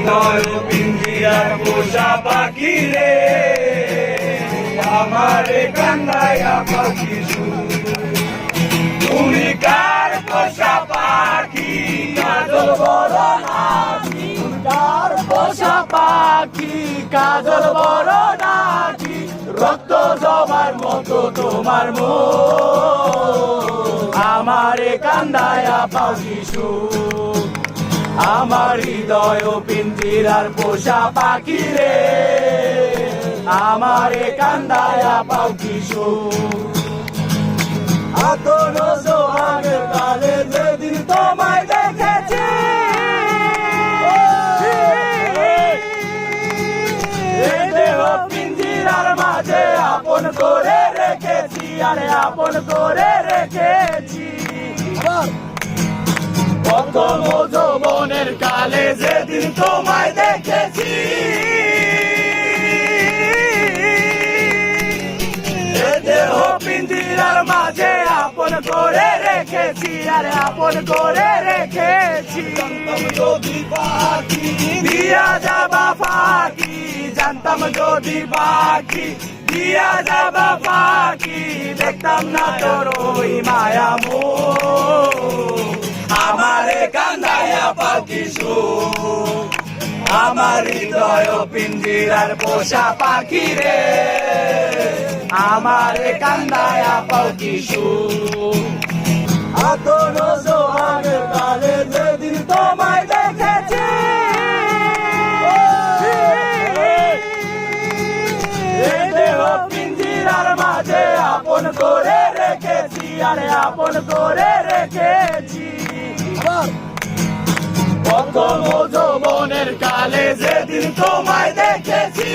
হৃদয় পোষা পাখি রে। আমারে কান্দায়া পাখি তুমি কার পোষা পাখি, কাজল নাকি কার পোষা পাখি, কাজল বড় নাকি রক্ত জমার মতো তোমার মন। আমারে কান্দায়া পাও শিশু আমার হৃদয় পিঞ্জিরার পোষা পাখি রে। আমারে কান্দায়া পাও কিশু আতন সোহাগের কালে যেদিন তোমায় দেখেছি। পিঞ্জিরার মাঝে আপন করে রেখেছি আরে আপন করে রেখেছি। যৌবনের কালে যেদিন তোমায় দেখেছি। দেহ পিঞ্জিরার মাঝে আপন করে রেখেছি আরে আপন করে রেখেছি। যদি পাখি দিয়া যাবা পাখি জানতাম যদি পাখি। দিয়া যাবা পাখি দেখতাম না তোর ওই মায়া আমারে পাখি আমার হৃদয় পিঞ্জিরার পোষা পাখি রে। আমারে কান্দায়া পাখি আতন সোহাগের কালে যেদিন তোমায় দেখেছি। মাঝে আপন করে রেখেছি, আরে আপন করে রেখেছি। প্রথম যৌবনের কালে যেদিন তোমায় দেখেছি।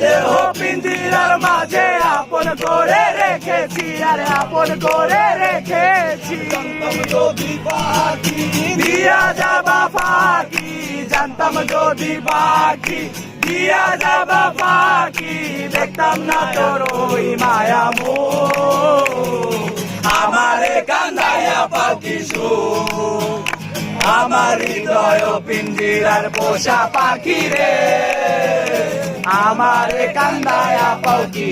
দেহ পিঞ্জিরার মাঝে আপন করে রেখেছি আরে আপন করে রেখেছি। দিয়া যাবা পাখি জানতাম যদি পাখি দিয়া যাবা পাখি দেখতাম না তোর ওই মায়া আমারে কান্দাইয়া পাখি আমার হৃদয় পিঞ্জিরার পোষা পাখি রে আমারে কান্দায়া পাখি